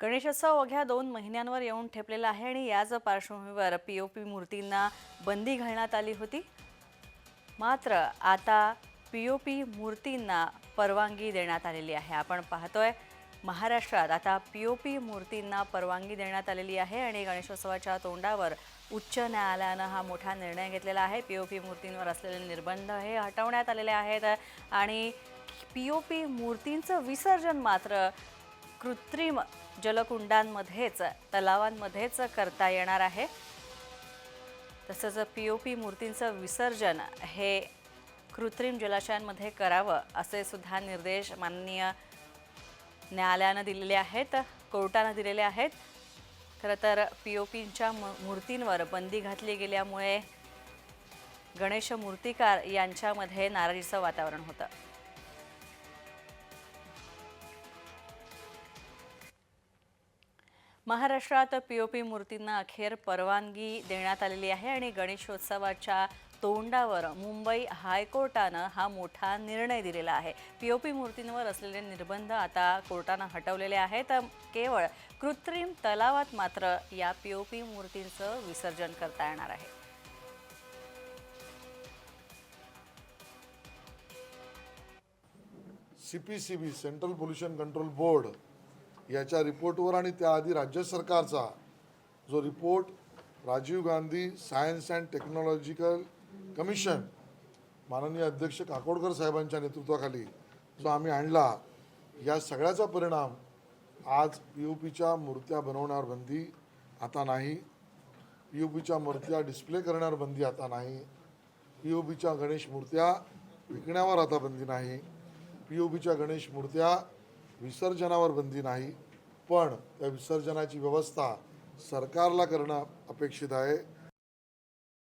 गणेशोत्सव अवघ्या दोन महिन्यांवर येऊन ठेपलेला आहे आणि याच पार्श्वभूमीवर पी ओ पी मूर्तींना बंदी घालण्यात आली होती. मात्र आता पी ओ पी मूर्तींना परवानगी देण्यात आलेली आहे. आपण पाहतोय महाराष्ट्रात आता पी ओ पी मूर्तींना परवानगी देण्यात आलेली आहे आणि गणेशोत्सवाच्या तोंडावर उच्च न्यायालयानं हा मोठा निर्णय घेतलेला आहे. पी ओ पी मूर्तींवर असलेले निर्बंध हे हटवण्यात आलेले आहेत आणि पी ओ पी मूर्तींचं विसर्जन मात्र कृत्रिम जलकुंडांमध्येच तलावांमध्येच करता येणार आहे. तसंच पी ओ पी मूर्तींचं विसर्जन हे कृत्रिम जलाशयांमध्ये करावं असे सुद्धा निर्देश माननीय न्यायालयानं दिलेले आहेत कोर्टानं दिलेले आहेत. खरं तर पी ओ पींच्या मूर्तींवर बंदी घातली गेल्यामुळे गणेश मूर्तिकार यांच्यामध्ये नाराजीचं वातावरण होतं. महाराष्ट्रात पी ओ पी मूर्तींना अखेर परवानगी देण्यात आलेली आहे आणि गणेशोत्सवाच्या तोंडावर मुंबई हायकोर्टानं हा मोठा निर्णय दिलेला आहे. पी ओ पी मूर्तींवर असलेले निर्बंध आता कोर्टानं हटवलेले आहेत. केवळ कृत्रिम तलावात मात्र या पी ओ पी मूर्तींचं विसर्जन करता येणार आहे. C P C B central pollution control board याच्या रिपोर्टवर आणि त्याआधी राज्य सरकारचा जो report Rajiv Gandhi science and technological commission माननीय अध्यक्ष काकोडकर साहेबांच्या नेतृत्वाखाली जो आम्ही आणला या सगळ्याचा परिणाम आज पी यू पीच्या मूर्त्या बनवणार बंदी आता नाही. पी यू पीच्या मूर्त्या डिस्प्ले करण्यावर बंदी आता नाही. पी ओ पीच्या गणेश मूर्त्या विकण्यावर आता बंदी नाही. पी ओ पीच्या गणेश मूर्त्या विसर्जनावर बंदी नाही पण त्या विसर्जनाची व्यवस्था सरकारला करणं अपेक्षित आहे.